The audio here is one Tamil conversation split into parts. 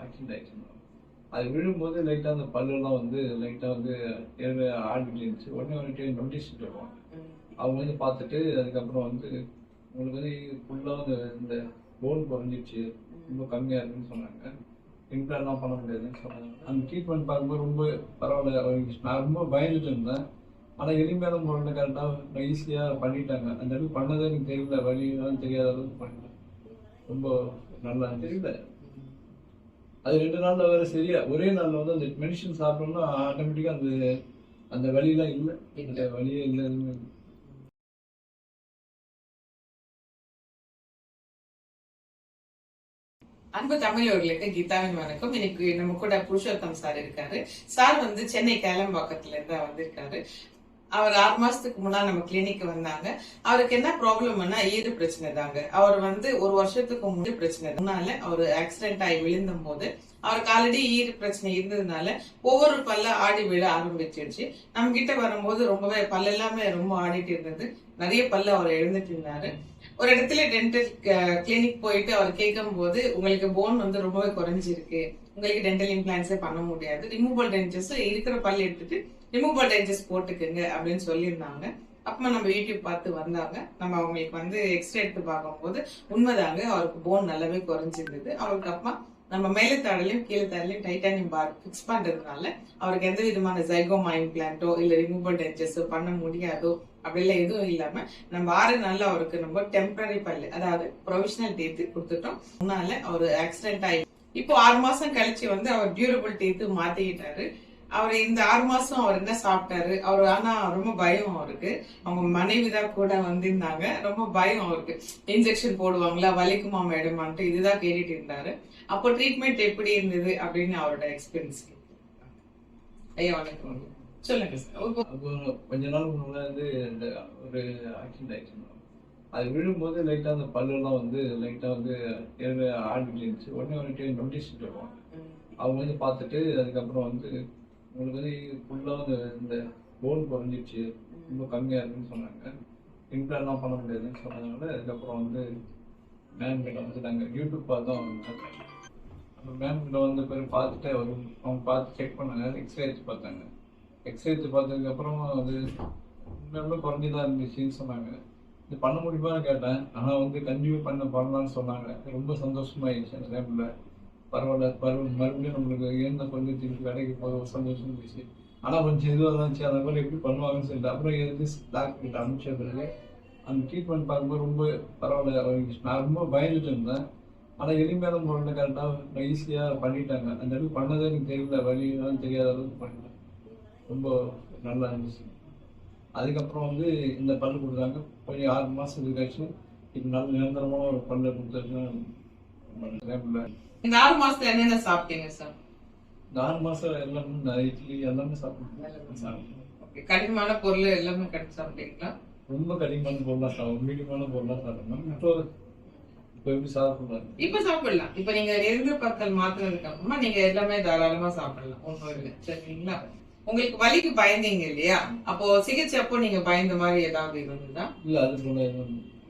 ஆக்சிடென்ட் ஆயிடுச்சு அது விழும்போது லைட்டாக அந்த பல்லெல்லாம் வந்து லைட்டாக வந்து ஏழு ஆடிட்டு இருந்துச்சு. உடனே வந்துட்டு நோட்டீஸ் வருவாங்க. அவங்க வந்து பார்த்துட்டு அதுக்கப்புறம் வந்து உங்களுக்கு வந்து ஃபுல்லாக வந்து இந்த போன் குறைஞ்சிச்சு ரொம்ப கம்மியாக இருக்குன்னு சொன்னாங்க. இம்ப்ளான்லாம் பண்ண முடியாதுன்னு சொன்னாங்க. அந்த ட்ரீட்மெண்ட் பார்க்கும்போது ரொம்ப பரவாயில்ல நான் ரொம்ப பயந்துட்டு இருந்தேன். ஆனால் எளிமையான முறையில் கரெக்டாக ஈஸியாக பண்ணிட்டாங்க. அந்த அளவுக்கு பண்ணதே எனக்கு தெரியல வழியெல்லாம் தெரியாத அளவுக்கு பண்ணிட்டேன் ரொம்ப நல்லா தெரியல. அது ரெண்டு நாள்ல வேற சரியா ஒரே நாள்ல வந்து அந்த மெடிசன் சாப்பிட்டோம்னா ஆட்டோமேட்டிக்கா அந்த அந்த வலியெல்லாம் இல்லை. இந்த வலியே இல்லை. எதுவுமே இல்லை. அன்பு தமிழர்களுக்கு கீதாவின் வணக்கம். இன்னைக்கு நம்ம கூட புருஷோத்தம் சார் இருக்காரு. சார் வந்து சென்னை கேளம்பாக்கத்துல இருந்து வந்திருக்காரு. அவர் ஆறு மாசத்துக்கு முன்னாடி நம்ம கிளினிக் வந்தாங்க. அவருக்கு என்ன ப்ராப்ளம்னா ஈடு பிரச்சனை தாங்க. அவர் வந்து ஒரு வருஷத்துக்கு முன்னாடி பிரச்சனை. முன்னால அவர் ஆக்சிடென்ட் ஆகி விழுந்தும் போது அவருக்கு ஆல்ரெடி ஈடு பிரச்சனை இருந்ததுனால ஒவ்வொரு பல்ல ஆடி விழ ஆரம்பிச்சிருச்சு. நம்ம கிட்ட வரும்போது ரொம்பவே பல்ல எல்லாமே ரொம்ப ஆடிட்டு இருந்தது. நிறைய பல்ல அவர் எழுந்துட்டு இருந்தாரு. ஒரு இடத்துல டென்டல் கிளினிக் போயிட்டு அவர் கேட்கும் போது உங்களுக்கு போன் வந்து ரொம்பவே குறைஞ்சிருக்கு. உங்களுக்கு டென்டல் இம்ப்ளான்ஸே பண்ண முடியாது. ரிமூவல் டென்ச்சர்ஸ் இருக்கிற பல் எடுத்துட்டு ரிமூவல் டைஜஸ்ட் போட்டுக்குங்க அப்படின்னு சொல்லியிருந்தாங்க. அப்போ நம்ம யூடியூப் பார்த்து வந்தாங்க. நம்ம அவங்களுக்கு வந்து எக்ஸ்ரே எடுத்து பார்க்கும்போது உண்மைதாங்க அவருக்கு போன் நல்லாவே குறைஞ்சிருந்தது. அவருக்கு அப்பா நம்ம மேலே தாடலையும் கீழே தாடலையும் டைட்டானியம் பார் ஃபிக்ஸ் பண்ணுறதுனால அவருக்கு எந்த விதமான ஜைகோமா இம்ப்ளான்ட்டோ இல்லை ரிமூவல் டென்ச்சர்ஸோ பண்ண முடியாதோ அப்படிலாம் எதுவும் இல்லாமல் நம்ம ஆறு நாளில் அவருக்கு நம்ம டெம்பரரி பல்லு அதாவது ப்ரொவிஷனல் டீத் கொடுத்துட்டோம். முன்னால அவர் ஆக்சிடென்ட் ஆகி இப்போ ஆறு மாதம் கழிச்சு வந்து அவர் டியூரபிள் டீத்து மாற்றிக்கிட்டாரு அவர் இந்த ஆறு மாசம் அவர் என்ன சாப்பிட்டாரு? அவர் ஆனா ரொம்ப பயம் அவருக்கு. அவங்க மனைவி தான் கூட வந்திருந்தாங்க. ரொம்ப பயம் அவருக்கு. இன்ஜெக்ஷன் போடுவாங்களா? வலிக்குமா மேடமான்ட்டு இதுதான் கேட்டுட்டு இருந்தாரு. அப்போ ட்ரீட்மெண்ட் எப்படி இருந்தது அப்படின்னு அவரோட எக்ஸ்பீரியன்ஸ் ஐயா வணக்கம். சொல்லுங்க சார் கொஞ்ச நாள் முன்னாடி வந்து ஒரு ஆக்சிடென்ட் ஆயிடுச்சு. அது விழும்போது லைட்டாக அந்த பல்லெல்லாம் வந்து லைட்டாக வந்து ஆடிட்டு இருந்துச்சு உடனே வந்துட்டு நோட்டீஸ் வருவாங்க அவங்க வந்து பார்த்துட்டு அதுக்கப்புறம் வந்து உங்களுக்கு வந்து ஃபுல்லாக இந்த போன் குறைஞ்சிச்சு ரொம்ப கம்மியாக இருக்குன்னு சொன்னாங்க. இம்ப்ளான்லாம் பண்ண முடியாதுன்னு சொன்னதுனால அதுக்கப்புறம் வந்து மேம் கிட்ட வந்து நாங்கள் யூடியூப் பார்த்து தான் வந்தாங்க. அந்த மேம் கிட்ட வந்து போய் பார்த்துட்டு அவர் அவங்க பார்த்து செக் பண்ணாங்க. எக்ஸ்ரே எடுத்து பார்த்தாங்க. எக்ஸ்ரே எடுத்து பார்த்ததுக்கப்புறம் அது உண்மையுமே குறைஞ்சி தான் இருந்துச்சுன்னு சொன்னாங்க. இது பண்ண முடியுமான்னு கேட்டேன். ஆனால் வந்து கண்டினியூ பண்ண பண்ணலாம்னு சொன்னாங்க. ரொம்ப சந்தோஷமாயிடுச்சு அந்த டைமில் பரவாயில்ல பரவாயில்ல. மறுபடியும் நம்மளுக்கு இருந்த பங்கு திருப்பி போக போது சந்தோஷம் இருந்துச்சு ஆனால் கொஞ்சம் இதுவாக இருந்துச்சு அந்த மாதிரி எப்படி பண்ணுவாங்கன்னு சொல்லிட்டு அப்புறம் எழுதி டாக்டர் கிட்ட அனுப்பிச்ச பிறகு அந்த ட்ரீட்மெண்ட் பார்க்கும்போது ரொம்ப பரவாயில்ல அவங்களுக்கு நான் ரொம்ப பயந்துட்டு இருந்தேன். ஆனால் எளிமையான முறையில் கரெக்டாக ஈஸியாக பண்ணிட்டாங்க. அந்த அளவுக்கு பண்ணதே எனக்கு தெரியல. வழியெல்லாம் தெரியாத அளவுக்கு பண்ணிட்டேன். ரொம்ப நல்லா இருந்துச்சு. அதுக்கப்புறம் வந்து இந்த பல்லு கொடுத்தாங்க. கொஞ்சம் ஆறு மாதத்துக்கு கழிச்சு இப்போ நல்ல நிரந்தரமான ஒரு பல்லு கொடுத்துருக்கேன் இந்த ஆறு மாசத்துல என்னென்ன சாப்பிட்டீங்க சார் ஆறு மாதம் எல்லாமே நான் இட்லி எல்லாமே சாப்பிடுவேன் கடினமான பொருள் எல்லாமே கட்டி சாப்பிட்டீங்களா ரொம்ப கடினமான பொருளாக சாப்பிடும் மீடியமான பொருளாக சாப்பிடணும் இப்போ இப்போ எப்படி சாப்பிடலாம் இப்ப சாப்பிடலாம் இப்ப நீங்க எதிர்ப்பு பத்தல் மாத்துனதுக்கு அப்புறமா நீங்க எல்லாமே தாராளமா சாப்பிடலாம் ஒன்றும் இல்லை சரிங்களா உங்களுக்கு வலிக்கு பயந்தீங்க இல்லையா அப்போ சிகிச்சை அப்போ நீங்க பயந்த மாதிரி ஏதாவது இருந்ததா இல்லை அது போல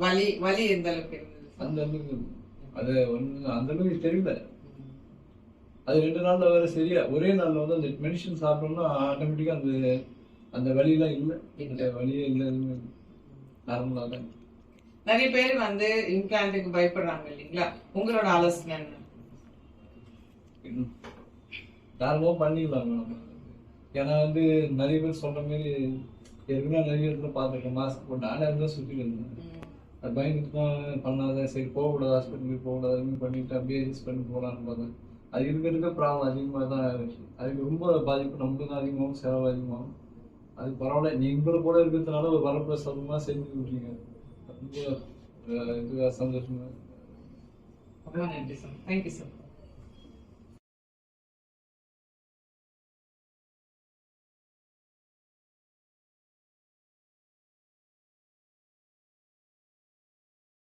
வலி வலி எந்த அளவுக்கு இருந்தது அந்த அளவுக்கு அது ஒன்று அந்த அளவுக்கு தெரியல. அது ரெண்டு நாள்ல வேற சரியா ஒரே நாள்ல வந்து அந்த மெடிசன் சாப்பிட்டோம்னா ஆட்டோமேட்டிக்கா அந்த அந்த வலியெல்லாம் இல்லை. இல்லை. எதுவுமே நார்மலாக தான். நிறைய பேர் வந்து இம்ப்ளான்ட்டுக்கு பயப்படுறாங்க இல்லைங்களா? உங்களோட ஆலோசனை என்ன? நார்மலாக பண்ணிடலாம் நம்ம. ஏன்னா வந்து நிறைய பேர் சொல்ற மாதிரி ஏற்கனவே நிறைய இடத்துல பார்த்துருக்கேன் மாஸ்க் போட்டு நானே இருந்தால் சுற்றிட்டு இருந்தேன். பயந்துட்டு தான் பண்ணாத சரி போகக்கூடாது ஹாஸ்பிட்டலுக்கு போகக்கூடாதுன்னு பண்ணிட்டு அப்படியே யூஸ் பண்ணி போகலான்னு பார்த்தேன் அது இருக்க இருக்க ப்ராப்ளம் அதிகமாக தான் இருந்துச்சு அதுக்கு ரொம்ப பாதிப்பு நம்மளுக்கு தான் அதிகமாகும் செலவு அதிகமாகும் அது பரவாயில்ல. நீங்களும் கூட இருக்கிறதுனால ஒரு வரப்பிரசாதமாக செஞ்சு விட்றீங்க ரொம்ப இது இதுவாக சந்தோஷமா. ரொம்ப நன்றி சார் தேங்க்யூ சார்